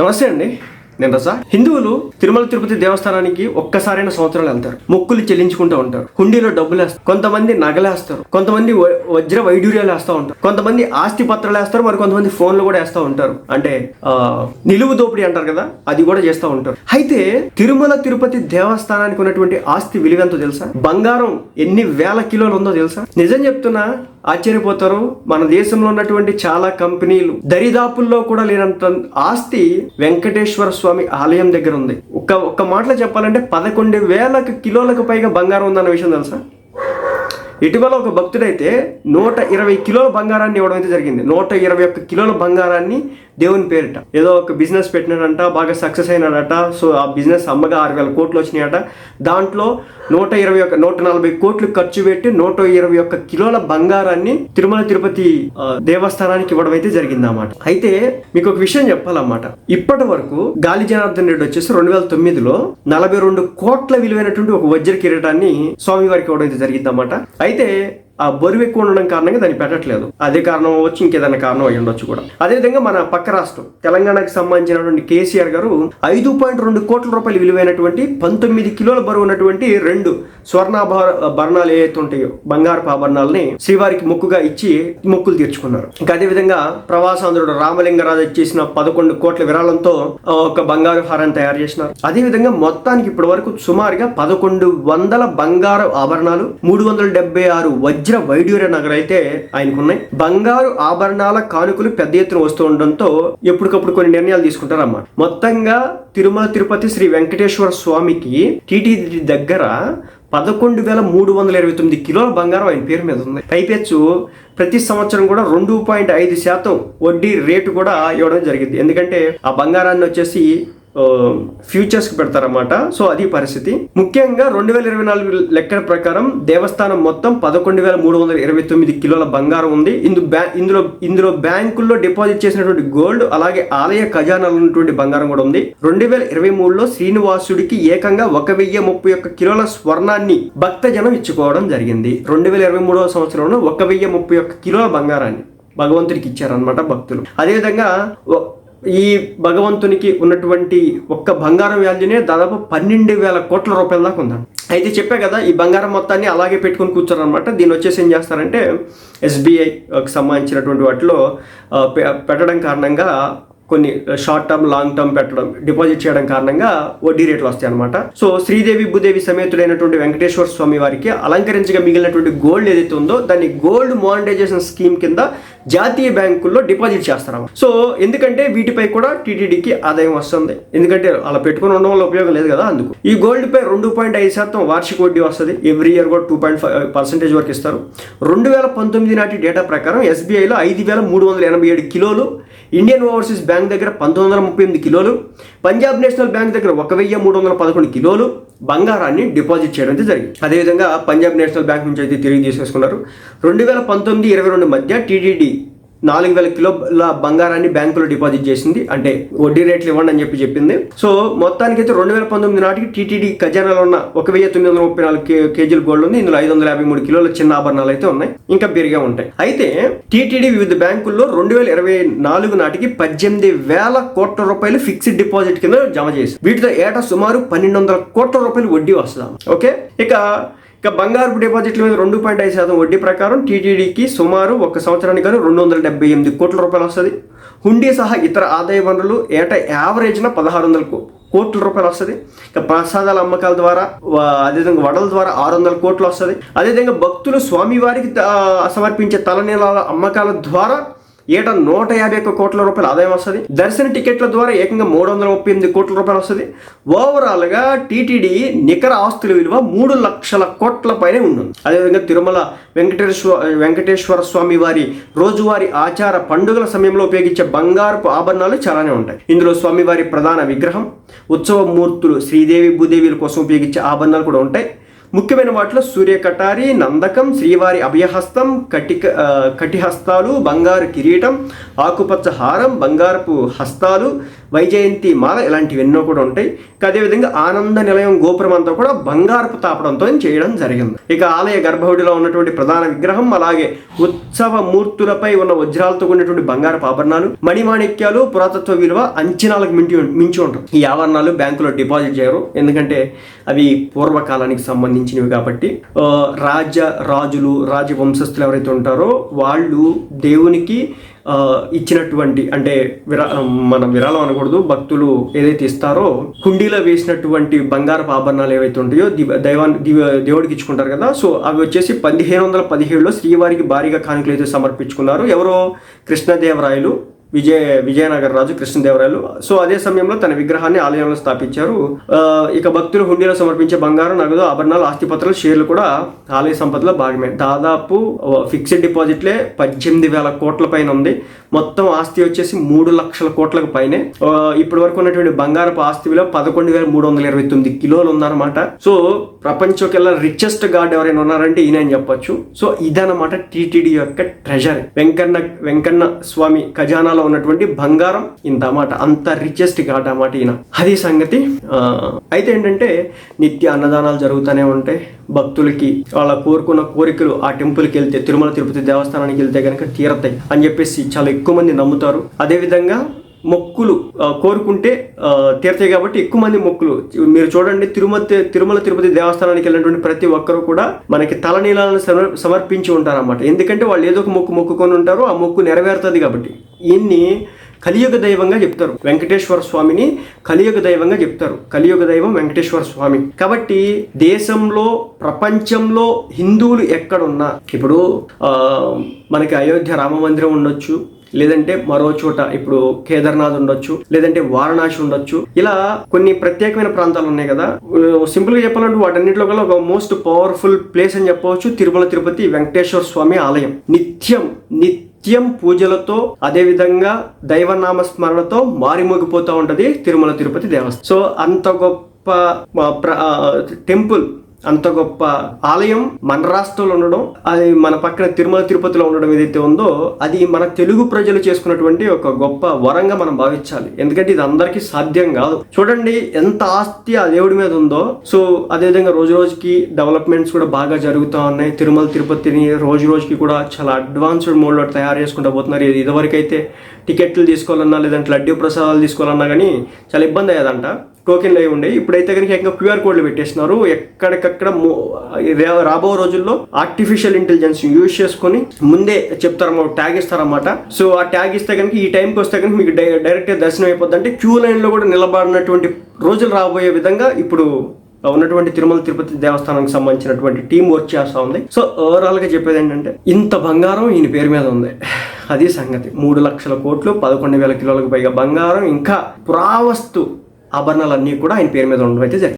నమస్తే అండి. నేను రసా హిందువులు తిరుమల తిరుపతి దేవస్థానానికి ఒక్కసారైన సంవత్సరాలు వెళ్తారు. మొక్కులు చెల్లించుకుంటూ ఉంటారు. హుండీలో డబ్బులు వేస్తారు. కొంతమంది నగలేస్తారు. కొంతమంది వ- వజ్ర వైడూర్యాలు వేస్తూ ఉంటారు. కొంతమంది ఆస్తి పత్రాలు వేస్తారు. మరి కొంతమంది ఫోన్లు కూడా వేస్తూ ఉంటారు. అంటే నిలువు దోపిడీ అంటారు కదా అది కూడా చేస్తూ ఉంటారు. అయితే తిరుమల తిరుపతి దేవస్థానానికి ఉన్నటువంటి ఆస్తి విలువ ఎంతో తెలుసా? బంగారం ఎన్ని వేల కిలోలు ఉందో తెలుసా? నిజం చెప్తున్నా ఆశ్చర్యపోతారు. మన దేశంలో ఉన్నటువంటి చాలా కంపెనీలు దరిదాపుల్లో కూడా లేనంత ఆస్తి వెంకటేశ్వర స్వామి స్వామి ఆలయం దగ్గర ఉంది. ఒక్క ఒక్క మాటలో చెప్పాలంటే పదకొండు వేలకు కిలోలకు పైగా బంగారం ఉందన్న విషయం తెలుసా? ఇటీవల ఒక భక్తుడైతే నూట ఇరవై కిలోల బంగారాన్ని ఇవ్వడం అయితే జరిగింది. నూట ఇరవై ఒక్క కిలోల బంగారాన్ని దేవుని పేరిట. ఏదో ఒక బిజినెస్ పెట్టినాడంట బాగా సక్సెస్ అయినాడట సో ఆ బిజినెస్ అమ్మగా ఆరు వేల కోట్లు వచ్చినాయట. దాంట్లో నూట ఇరవై ఒక నూట నలభై కోట్లు ఖర్చు పెట్టి నూట ఇరవై ఒక్క కిలోల బంగారాన్ని తిరుమల తిరుపతి దేవస్థానానికి ఇవ్వడం అయితే జరిగిందన్నమాట. అయితే మీకు ఒక విషయం చెప్పాలన్నమాట. ఇప్పటి వరకు గాలి జనార్దన్ రెడ్డి వచ్చేసి రెండు వేల తొమ్మిదిలో నలభై రెండు కోట్ల విలువైనటువంటి ఒక వజ్ర కిరీటాన్ని స్వామివారికి ఇవ్వడం అయితే జరిగిందన్నమాట. అయితే ఆ బరువు ఎక్కువ ఉండడం కారణంగా దాన్ని పెట్టట్లేదు. అదే కారణం వచ్చి ఇంకేదైనా కారణం అయి ఉండొచ్చు కూడా. అదేవిధంగా మన పక్క రాష్ట్రం తెలంగాణకు సంబంధించినటువంటి కేసీఆర్ గారు ఐదు పాయింట్ రెండు కోట్ల రూపాయలు విలువైనటువంటి పంతొమ్మిది కిలోల బరువు ఉన్నటువంటి రెండు స్వర్ణాభరణాలు ఏవైతే ఉంటాయో బంగారపు ఆభరణాలని శ్రీవారికి మొక్కుగా ఇచ్చి మొక్కులు తీర్చుకున్నారు. ఇంకా అదేవిధంగా ప్రవాసాంధ్రుడు రామలింగరాజు ఇచ్చేసిన పదకొండు కోట్ల విరాళంతో ఒక బంగారు హారాన్ని తయారు చేసినారు. అదేవిధంగా మొత్తానికి ఇప్పటి వరకు సుమారుగా పదకొండు వందల బంగారు ఆభరణాలు మూడు వందల డెబ్బై ఆరు వజ్ర వజ్ర వైడ్యూర నగర అయితే ఆయనకు ఉన్నాయి బంగారు ఆభరణాల కానుకలు పెద్ద ఎత్తున వస్తూ ఉండడంతో ఎప్పటికప్పుడు కొన్ని నిర్ణయాలు తీసుకుంటారన్నమాట. మొత్తంగా తిరుమల తిరుపతి శ్రీ వెంకటేశ్వర స్వామికి టీటీడీ దగ్గర పదకొండు వేల మూడు వందల ఇరవై తొమ్మిది కిలోల బంగారం ఆయన పేరు మీద ఉంది. పైపెచ్చు ప్రతి సంవత్సరం కూడా రెండు పాయింట్ ఐదు శాతం వడ్డీ రేటు కూడా ఇవ్వడం జరిగింది. ఎందుకంటే ఆ బంగారాన్ని వచ్చేసి ఫ్యూచర్స్కి పెడతారన్నమాట. సో అది పరిస్థితి. ముఖ్యంగా రెండు వేల ఇరవై నాలుగు లెక్కల ప్రకారం దేవస్థానం మొత్తం పదకొండు వేల మూడు వందల ఇరవై తొమ్మిది కిలోల బంగారం ఉంది. ఇందు బ్యా ఇందులో ఇందులో బ్యాంకుల్లో డిపాజిట్ చేసినటువంటి గోల్డ్ అలాగే ఆలయ ఖజానాలో ఉన్నటువంటి బంగారం కూడా ఉంది. రెండు వేల ఇరవై మూడులో శ్రీనివాసుడికి ఏకంగా ఒక వెయ్యి ముప్పై ఒక్క కిలోల స్వర్ణాన్ని భక్తజనం ఇచ్చుకోవడం జరిగింది. రెండు వేల ఇరవై మూడవ సంవత్సరంలో ఒక వెయ్యి ముప్పై ఒక్క కిలోల బంగారాన్ని భగవంతుడికి ఇచ్చారనమాట భక్తులు. అదేవిధంగా ఈ భగవంతునికి ఉన్నటువంటి ఒక్క బంగారం వాల్యూనే దాదాపు పన్నెండు వేల కోట్ల రూపాయల దాకా ఉందండి. అయితే చెప్పా కదా ఈ బంగారం మొత్తాన్ని అలాగే పెట్టుకొని కూర్చోరనమాట. దీన్ని వచ్చేసి ఏం చేస్తారంటే ఎస్బీఐకి సంబంధించినటువంటి వాటిలో పె- పెట్టడం కారణంగా కొన్ని షార్ట్ టర్మ్ లాంగ్ టర్మ్ పెట్టడం డిపాజిట్ చేయడం కారణంగా వడ్డీ రేట్లు వస్తాయి అనమాట సో శ్రీదేవి భూదేవి సమేతుడైనటువంటి వెంకటేశ్వర స్వామి వారికి అలంకరించగా మిగిలినటువంటి గోల్డ్ ఏదైతే ఉందో దాన్ని గోల్డ్ మానిటైజేషన్ స్కీమ్ కింద జాతీయ బ్యాంకుల్లో డిపాజిట్ చేస్తారు సో ఎందుకంటే వీటిపై కూడా టీటీడీకి ఆదాయం వస్తుంది. ఎందుకంటే అలా పెట్టుకుని ఉండడం వల్ల ఉపయోగం లేదు కదా అందుకు. ఈ గోల్డ్ పై రెండు పాయింట్ ఐదు శాతం వార్షిక వడ్డీ వస్తుంది. ఎవ్రీ ఇయర్ కూడా టూ పాయింట్ ఫైవ్ పర్సెంటేజ్ వరకు ఇస్తారు. రెండు వేల పంతొమ్మిది నాటి డేటా ప్రకారం ఎస్బీఐలో ఐదు వేల మూడు వందల ఎనభై ఏడు కిలోలు ఇండియన్ ఓవర్సీస్ బ్యాంక్ దగ్గర పంతొమ్మిది వందల ముప్పై ఎనిమిది కిలోలు పంజాబ్ నేషనల్ బ్యాంక్ దగ్గర ఒక వెయ్యి మూడు వందల పదకొండు కిలోలు బంగారాన్ని డిపాజిట్ చేయడం అయితే జరిగింది. అదేవిధంగా పంజాబ్ నేషనల్ బ్యాంక్ నుంచి అయితే తిరిగి తీసేసుకున్నారు. రెండు వేల పంతొమ్మిది ఇరవై రెండు మధ్య టీటీడీ నాలుగు వేల కిలోల బంగారాన్ని బ్యాంకులో డిపాజిట్ చేసింది. అంటే వడ్డీ రేట్లు ఇవ్వండి అని చెప్పి చెప్పింది. సో మొత్తానికి అయితే రెండు వేల పంతొమ్మిది నాటికి టీటీడీ ఖజానాలో ఉన్న ఒక వెయ్యి తొమ్మిది వందల ముప్పై నాలుగు కేజీల గోల్డ్ ఉంది. ఇందులో ఐదు వందల యాభై మూడు కిలోల చిన్న ఆభరణాలు అయితే ఉన్నాయి. ఇంకా పెరిగే ఉంటాయి. అయితే టీటీడీ వివిధ బ్యాంకుల్లో రెండు వేల ఇరవై నాలుగు నాటికి పద్దెనిమిది వేల కోట్ల రూపాయలు ఫిక్స్డ్ డిపాజిట్ కింద జమ చేసి వీటితో ఏటా సుమారు పన్నెండు వందల కోట్ల రూపాయలు వడ్డీ వస్తుంది. ఓకే? ఇక ఇక బంగారు డిపాజిట్ల మీద రెండు పాయింట్ ఐదు శాతం వడ్డీ ప్రకారం టీటీడీకి సుమారు ఒక సంవత్సరానికి గాను రెండు వందల డెబ్బై ఎనిమిది కోట్ల రూపాయలు వస్తుంది. హుండీ సహా ఇతర ఆదాయ వనరులు ఏటా యావరేజ్న పదహారు వందల కో- కోట్ల రూపాయలు వస్తుంది. ఇక ప్రసాదాల అమ్మకాల ద్వారా అదేవిధంగా వడల ద్వారా ఆరు వందల కోట్లు వస్తుంది. అదేవిధంగా భక్తులు స్వామివారికి ఆ, సమర్పించే తలనీలాల అమ్మకాల ద్వారా ఏటా నూట యాభై ఒక్క కోట్ల రూపాయల ఆదాయం వస్తుంది. దర్శన టికెట్ల ద్వారా ఏకంగా మూడు వందల ముప్పై ఎనిమిది కోట్ల రూపాయలు వస్తుంది. ఓవరాల్గా టీటీడీ నికర ఆస్తుల విలువ మూడు లక్షల కోట్ల పైనే ఉంటుంది అదేవిధంగా తిరుమల వెంకటేశ్వర వెంకటేశ్వర స్వామి వారి రోజువారీ ఆచార పండుగల సమయంలో ఉపయోగించే బంగారపు ఆభరణాలు చాలానే ఉంటాయి. ఇందులో స్వామివారి ప్రధాన విగ్రహం ఉత్సవ మూర్తులు శ్రీదేవి భూదేవిల కోసం ఉపయోగించే ఆభరణాలు కూడా ఉంటాయి. ముఖ్యమైన వాటిలో సూర్య కటారి నందకం శ్రీవారి అభయహస్తం కటిక కటిహస్తాలు బంగారు కిరీటం ఆకుపచ్చ హారం బంగారపు హస్తాలు వైజయంతి మాల ఇలాంటివి ఎన్నో కూడా ఉంటాయి. అదేవిధంగా ఆనంద నిలయం గోపురం అంతా కూడా బంగారపు తాపడంతో చేయడం జరిగింది. ఇక ఆలయ గర్భగుడిలో ఉన్నటువంటి ప్రధాన విగ్రహం అలాగే ఉత్సవ మూర్తులపై ఉన్న వజ్రాలతో కూడినటువంటి బంగారపు ఆభరణాలు మణిమాణిక్యాలు పురాతత్వ విలువ అంచనాలకు మించి మించి ఉంటాయి. ఈ ఆభరణాలు బ్యాంకులో డిపాజిట్ చేయరు. ఎందుకంటే అవి పూర్వకాలానికి సంబంధించినవి కాబట్టి రాజ రాజులు రాజవంశస్థులు ఎవరైతే ఉంటారో వాళ్ళు దేవునికి ఇచ్చినటువంటి అంటే విరా మనం విరాళం అనకూడదు భక్తులు ఏదైతే ఇస్తారో హుండీలో వేసినటువంటి బంగారపు ఆభరణాలు ఏవైతే ఉంటాయో దివ దైవాన్ని దివ దేవుడికి ఇచ్చుకుంటారు కదా సో అవి వచ్చేసి పదిహేను వందల పదిహేడులో శ్రీవారికి భారీగా కానుకలు అయితే సమర్పించుకున్నారు. ఎవరో కృష్ణదేవరాయలు విజయ విజయనగర రాజు కృష్ణదేవరాయలు. సో అదే సమయంలో తన విగ్రహాన్ని ఆలయంలో స్థాపించారు. ఇక భక్తులు హుండీలో సమర్పించే బంగారం నగదు ఆభరణాలు ఆస్తిపత్రాలు షేర్లు కూడా ఆలయ సంపదలో భాగమే. దాదాపు ఫిక్స్డ్ డిపాజిట్లే పద్దెనిమిది వేల కోట్ల పైన ఉంది. మొత్తం ఆస్తి వచ్చేసి మూడు లక్షల కోట్లకు పైనే. ఇప్పటి వరకు ఉన్నటువంటి బంగారపు ఆస్తి విలువ పదకొండు వేల మూడు వందల ఇరవై తొమ్మిది కిలోలు ఉందన్నమాట. సో ప్రపంచంకెల్లా రిచెస్ట్ గార్డ్ ఎవరైనా ఉన్నారంటే ఈయన అని చెప్పొచ్చు. సో ఇదన్నమాట టీటీడీ యొక్క ట్రెజర్. వెంకన్న వెంకన్న స్వామి ఖజానాలో ఉన్నటువంటి బంగారం ఇంత అన్నమాట అంత రిచెస్ట్ ఘాట్ అన్నమాట ఈయన. అది సంగతి అయితే ఏంటంటే నిత్య అన్నదానాలు జరుగుతూనే ఉంటాయి. భక్తులకి వాళ్ళ కోరుకున్న కోరికలు ఆ టెంపుల్కి వెళ్తే తిరుమల తిరుపతి దేవస్థానానికి వెళ్తే కనుక తీరతాయి అని చెప్పేసి చాలా ఎక్కువ మంది నమ్ముతారు. అదేవిధంగా మొక్కులు కోరుకుంటే తీర్చాయి కాబట్టి ఎక్కువ మంది మొక్కులు. మీరు చూడండి తిరుమతి తిరుమల తిరుపతి దేవస్థానానికి వెళ్ళినటువంటి ప్రతి ఒక్కరు కూడా మనకి తలనీలాలను సమర్- సమర్పించి ఉంటారన్నమాట. ఎందుకంటే వాళ్ళు ఏదో ఒక మొక్కు మొక్కుకొని ఉంటారో ఆ మొక్కు నెరవేరుతుంది కాబట్టి. ఇన్ని కలియుగ దైవంగా చెప్తారు. వెంకటేశ్వర స్వామిని కలియుగ దైవంగా చెప్తారు. కలియుగ దైవం వెంకటేశ్వర స్వామి. కాబట్టి దేశంలో ప్రపంచంలో హిందువులు ఎక్కడున్నా ఇప్పుడు మనకి అయోధ్య రామ మందిరం ఉండొచ్చు లేదంటే మరో చోట ఇప్పుడు కేదార్నాథ్ ఉండొచ్చు లేదంటే వారణాసి ఉండొచ్చు. ఇలా కొన్ని ప్రత్యేకమైన ప్రాంతాలు ఉన్నాయి కదా. సింపుల్గా చెప్పాలంటే వాటన్నిటిలో కల్లా ఒక మోస్ట్ పవర్ఫుల్ ప్లేస్ అని చెప్పవచ్చు తిరుమల తిరుపతి వెంకటేశ్వర స్వామి ఆలయం. నిత్యం నిత్యం పూజలతో అదే విధంగా దైవనామ స్మరణతో మారిమోగిపోతూ ఉంటది తిరుమల తిరుపతి దేవస్థానం. సో అంత గొప్ప ప్ర- టెంపుల్ అంత గొప్ప ఆలయం మన రాష్ట్రంలో ఉండడం అది మన పక్కన తిరుమల తిరుపతిలో ఉండడం ఏదైతే ఉందో అది మన తెలుగు ప్రజలు చేసుకున్నటువంటి ఒక గొప్ప వరంగా మనం భావించాలి. ఎందుకంటే ఇది అందరికీ సాధ్యం కాదు. చూడండి ఎంత ఆస్తి ఆ దేవుడి మీద ఉందో. సో అదేవిధంగా రోజు రోజుకి డెవలప్మెంట్స్ కూడా బాగా జరుగుతూ ఉన్నాయి. తిరుమల తిరుపతిని రోజు రోజుకి కూడా చాలా అడ్వాన్స్డ్ మోడ్లో తయారు చేసుకుంటూ పోతున్నారు. ఇది ఇదివరకైతే టికెట్లు తీసుకోవాలన్నా లేదంటే లడ్డూ ప్రసాదాలు తీసుకోవాలన్నా కానీ చాలా ఇబ్బంది అయ్యేదంట. టోకెన్లు అయి ఉండే. ఇప్పుడైతే కనుక ఇంకా క్యూఆర్ కోడ్లు పెట్టేస్తున్నారు. ఎక్కడికక్కడ రాబో రోజుల్లో ఆర్టిఫిషియల్ ఇంటెలిజెన్స్ యూజ్ చేసుకొని ముందే చెప్తారు ట్యాగ్ ఇస్తారన్నమాట సో ఆ ట్యాగ్ ఇస్తే కనుక ఈ టైంకి వస్తే కనుక మీకు డై- డైరెక్ట్గా దర్శనం అయిపోద్ది అంటే క్యూ లైన్లో కూడా నిలబడినటువంటి రోజులు రాబోయే విధంగా ఇప్పుడు ఉన్నటువంటి తిరుమల తిరుపతి దేవస్థానానికి సంబంధించినటువంటి టీం వర్క్ చేస్తూ ఉంది. సో ఓవరాల్గా చెప్పేది ఏంటంటే ఇంత బంగారం ఈయన పేరు మీద ఉంది. అది సంగతి. మూడు లక్షల కోట్లు పదకొండు వేల కిలోలకు పైగా బంగారం ఇంకా పురావస్తు ఆభరణాలన్నీ కూడా ఆయన పేరు మీద ఉండడం అయితే జరిగింది.